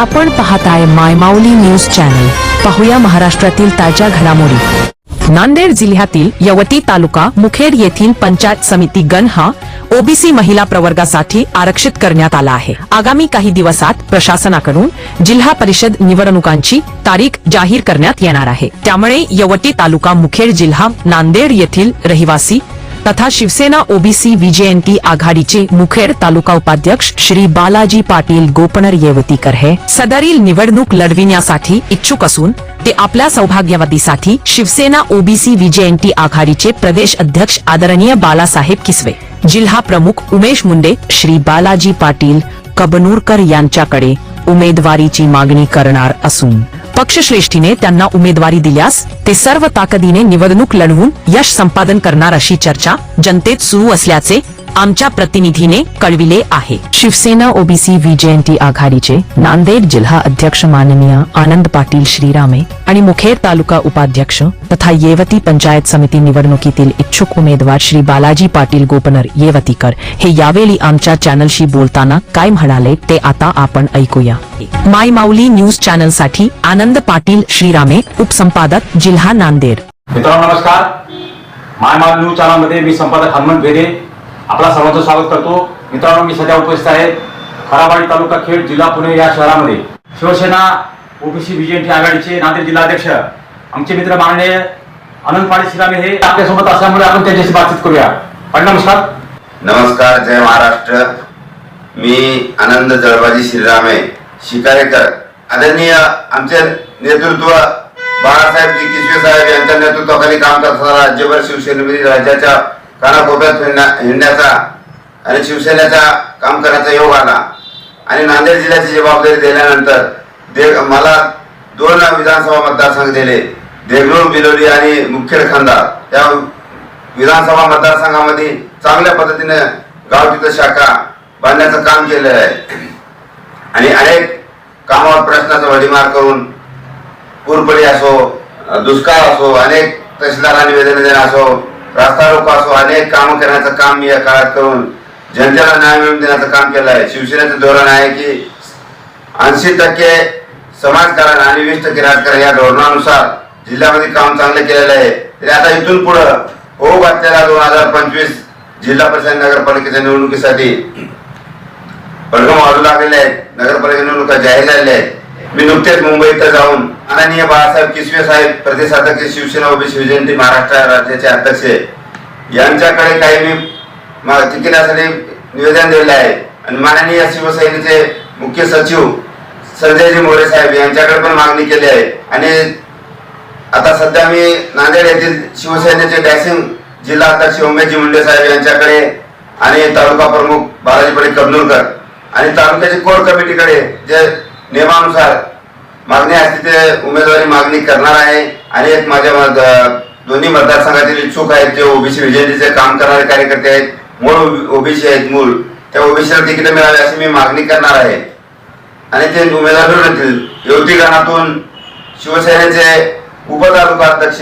आपण पाहताय माय माऊली news channel. पाहूया महाराष्ट्रातील ताज्या घडामोडी. नांदेड जिल्ह्यातील यवती तालुका मुखेड येथील पंचायत समिती गण हा ओबीसी महिला प्रवर्गासाठी आरक्षित करण्यात आला आहे. आगामी काही दिवसात प्रशासनाकडून जिल्हा परिषद निवडणुकांची तारीख जाहीर करण्यात येणार आहे. त्यामुळे यवती तालुका मुखेड जिल्हा नांदेड येथील रहिवासी तथा शिवसेना ओबीसी विजेएनटी आघाडीचे मुखेड तालुका उपाध्यक्ष श्री बालाजी पाटील गोपणर येवतीकर हे सदरील निवडणूक लढविण्यासाठी इच्छुक असून ते आपल्या सौभाग्यवतीसाठी शिवसेना ओबीसी विजयंती आघाडीचे प्रदेश अध्यक्ष आदरणीय बालासाहेब किसवे जिल्हा प्रमुख उमेश मुंडे श्री बालाजी पाटील कबनूरकर यांच्याकडे उमेदवारीची मागणी करणार असून पक्षश्रेष्ठीने त्यांना उमेदवारी दिल्यास ते सर्व ताकदीने निवडणूक लढवून यश संपादन करणार अशी चर्चा जनतेत सुरू असल्याचे आमच्या प्रतिनिधीने कळविले आहे. शिवसेना ओबीसी विजयंती आघाडीचे नांदेड जिल्हा अध्यक्ष माननीय आनंद पाटील श्रीरामे आणि मुखेड तालुका उपाध्यक्ष तथा येवती पंचायत समिती निवडणुकीतील इच्छुक उमेदवार श्री बालाजी पाटील गोपनर येवतीकर हे यावेळी आमच्या चॅनलशी बोलताना काय म्हणाले ते आता आपण ऐकूया. माय माऊली न्यूज चॅनलसाठी आनंद पाटील श्रीरामे उपसंपादक जिल्हा नांदेड. मित्रांनो नमस्कार. माय माऊली न्यूज चॅनलमध्ये मी संपादक हनुमंत भेरे आपला सर्वांचं स्वागत करतो. मित्रांनो मी सध्या उपस्थित आहे खराबाडी तालुका खेड जिल्हा पुणे या शहरामध्ये. शिवसेना ओबीसी बीजेपी आघाडीचे नांदेड जिल्हाध्यक्ष आमचे मित्र माननीय आनंद पाणी शिरामे हे आपल्यासोबत असल्यामुळे आपण त्यांच्याशी बातचीत करूया. पण नमस्कार. नमस्कार जय महाराष्ट्र. मी आनंद जळबाजी श्रीरामे शिकारेकर. आदरणीय आमचे नेतृत्व बाळासाहेब जी किशवे साहेब यांच्या नेतृत्वाखाली काम करताना राज्यभर शिवसेनेमध्ये राज्याच्या कानाकोपऱ्यात फिरण्या हिंडण्याचा आणि शिवसेनेचा काम करायचा योग आला. आणि नांदेड जिल्ह्याची जबाबदारी दिल्यानंतर दे मला दोन विधानसभा मतदारसंघ दिले. देगलूर बिलोली आणि मुखेड खांदा या विधानसभा मतदारसंघामध्ये चांगल्या पद्धतीने गाव तिथं शाखा बांधण्याचं काम केलेलं आहे. आणि अनेक कामावर प्रश्नाचा वडीमार करून पूरपडी असो दुष्काळ असो अनेक तहसीलदारांनी वेदना देणं असो रस्ता रोको असो अनेक कामं करण्याचं काम मी या काळात करून जनतेला न्याय मिळवून देण्याचं काम केलं आहे शिवसेनेचं धोरण आहे की ऐंशी टक्के समाजकारण आणि वीस टक्के राजकारण या धोरणानुसार जिल्ह्यामध्ये काम चांगलं केलेलं आहे. तरी आता इथून पुढं होऊ घातलेल्या दोन हजार पंचवीस जिल्हा परिषद नगरपालिकेच्या निवडणुकीसाठी पडगम वाढू लागलेले आहेत. नगरपालिका निवडणुका जाहीर झालेल्या आहेत. मी नुकतेच मुंबई इथं जाऊन माननीय बाळासाहेब किसवे साहेब प्रदेशाध्यक्ष शिवसेना ओबीसी शिवजयंती महाराष्ट्र राज्याचे अध्यक्ष यांच्याकडे काही मी तिकिटासाठी निवेदन दिलेलं आहे. आणि माननीय शिवसेनेचे मुख्य सचिव संजयजी मोरे साहेब यांच्याकडे पण मागणी केली आहे. आणि आता सध्या मी नांदेड येथील शिवसेनेचे डॅसिंग जिल्हा अध्यक्ष उमेशजी मुंडे साहेब यांच्याकडे आणि तालुका प्रमुख बालाजी पडे कबनूरकर आणि तालुक्याची कोर कमिटीकडे जे नियमानुसार मागणी असते ते उमेदवारी मागणी करणार आहे. आणि एक माझ्या दोन्ही मतदारसंघातील इच्छुक आहेत जे ओबीसी विजयंतीचे काम करणारे कार्यकर्ते आहेत. मूळ ओबीसी आहेत मूळ. त्या ओबीसीला तिकीट मिळावे अशी मी मागणी करणार आहे. आणि ते उमेदवार निवडून येतील युवती गणातून शिवसेनेचे उपतालुका अध्यक्ष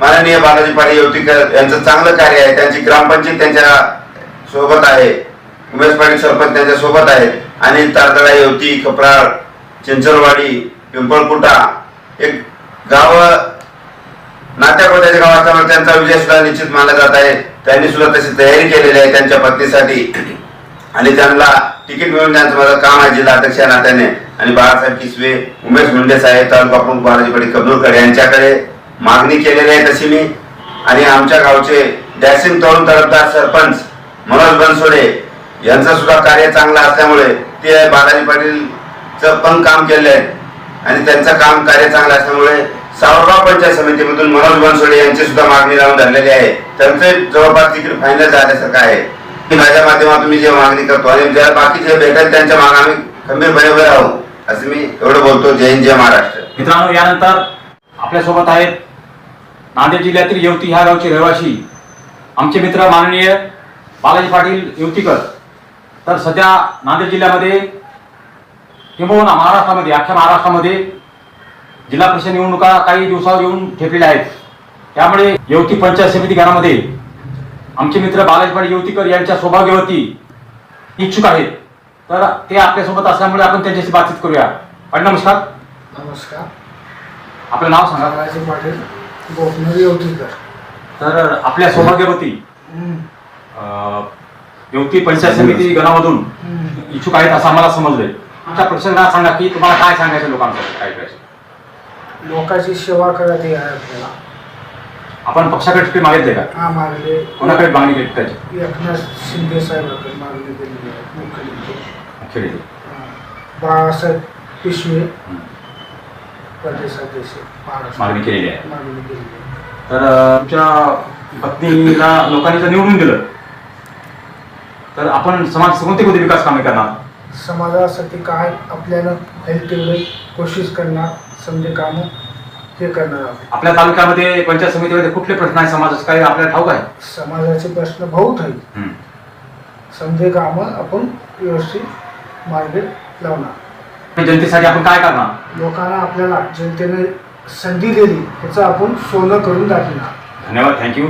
माननीय बालाजी पाटील युवतीकर यांचं चांगलं कार्य आहे. त्यांची ग्रामपंचायत त्यांच्यासोबत आहे. उमेश पाटील सरपंच त्यांच्यासोबत आहेत. आणि तारदळा युवती कपराळ चिंचलवाडी पिंपळकुटा. एक गाव नात्याकोट्याचे गावाचा त्यांचा विजय सुद्धा निश्चित मानला जात आहे. त्यांनी सुद्धा तशी तयारी केलेली आहे त्यांच्या पत्नीसाठी. आणि त्यांना तिकीट मिळून द्यायचं माझं काम आहे जिल्हा अध्यक्ष नात्याने. आणि बाळासाहेब किसवे उमेश मुंडे साहेब तालुका प्रमुख बालाजी पडी कबनूरकर यांच्याकडे मागणी केलेली आहे तशी मी. आणि आमच्या गावचे डॅसिंग तरुण तरफदार सरपंच मनोज बनसोडे यांचं सुद्धा कार्य चांगलं असल्यामुळे ते बालाजी पाटीलचं पण काम केलं आहे. आणि त्यांचं काम कार्य चांगलं असल्यामुळे सावरगाव पंचायत समितीमधून मनोज बनसोडे यांची सुद्धा मागणी लावून धरलेली आहे. त्यांचे जवळपास तिकीट फायनल झाल्यासारखं आहे. मी माझ्या माध्यमातून मी जे मागणी करतो आणि ज्या बाकीचे भेटेल त्यांच्या मागण्या आम्ही खंबीरपणे उभे राहू असं मी एवढं बोलतो. जय हिंद जय महाराष्ट्र. मित्रांनो यानंतर आपल्यासोबत आहेत नांदेड जिल्ह्यातील येवती ह्या गावचे रहिवासी आमचे मित्र माननीय बालाजी पाटील युवतीकर. तर सध्या नांदेड जिल्ह्यामध्ये किंबहुना महाराष्ट्रामध्ये अख्ख्या महाराष्ट्रामध्ये जिल्हा परिषद निवडणुका काही दिवसावर येऊन ठेपलेल्या आहेत. त्यामुळे येवती पंचायत समिती गणामध्ये आमचे मित्र बालाजी युवतीकर यांच्या सौभाग्यवती इच्छुक आहेत. तर ते आपल्यासोबत असल्यामुळे आपण त्यांच्याशी बातचीत करूया. पाटील नमस्कार. नमस्कार. आपलं नाव सांगा. बालाजी पाटील गोपनरी येवतीकर. तर आपल्या सौभाग्यवती युवती पंचायत समिती गणामधून. इच्छुक आहेत असं आम्हाला समजलंय. आमच्या प्रसंगात सांगा की तुम्हाला काय सांगायचं लोकांसाठी? काय करायचं? लोकांची सेवा करत आहे आपल्याला. आपण पक्षाकडे तिकीट मागितले का? हा मागले कोणाकडे मागणी केली त्याची? एकनाथ शिंदे साहेबांकडे मागणी केलेली आहे मुख्यमंत्री. खेळी हा. बाळासाहेब पिशवे. प्रदेशाध्यक्ष महाराष्ट्र मागणी केलेली आहे. मागणी केलेली आहे. तर अं, तुमच्या पत्नीला लोकांनी जर निवडून दिलं तर आपण समाज कोणते कोणते विकास कामे करणार? समाजासाठी काय आपल्याला होईल तेवढे कोशिश करणार समजे कामं हे करणार आपल्या तालुक्यामध्ये पंचायत समितीमध्ये कुठले प्रश्न आहे समाजाचे काही आपल्याला ठाऊक आहे? समाजाचे प्रश्न बहुत आहेत. हम्म. समजे कामं आपण व्यवस्थित मार्गे लावणार. जनतेसाठी आपण काय करणार? लोकांना आपल्याला जनतेने संधी दिली त्याचं आपण सोनं करून दाखवणार. धन्यवाद. थँक्यू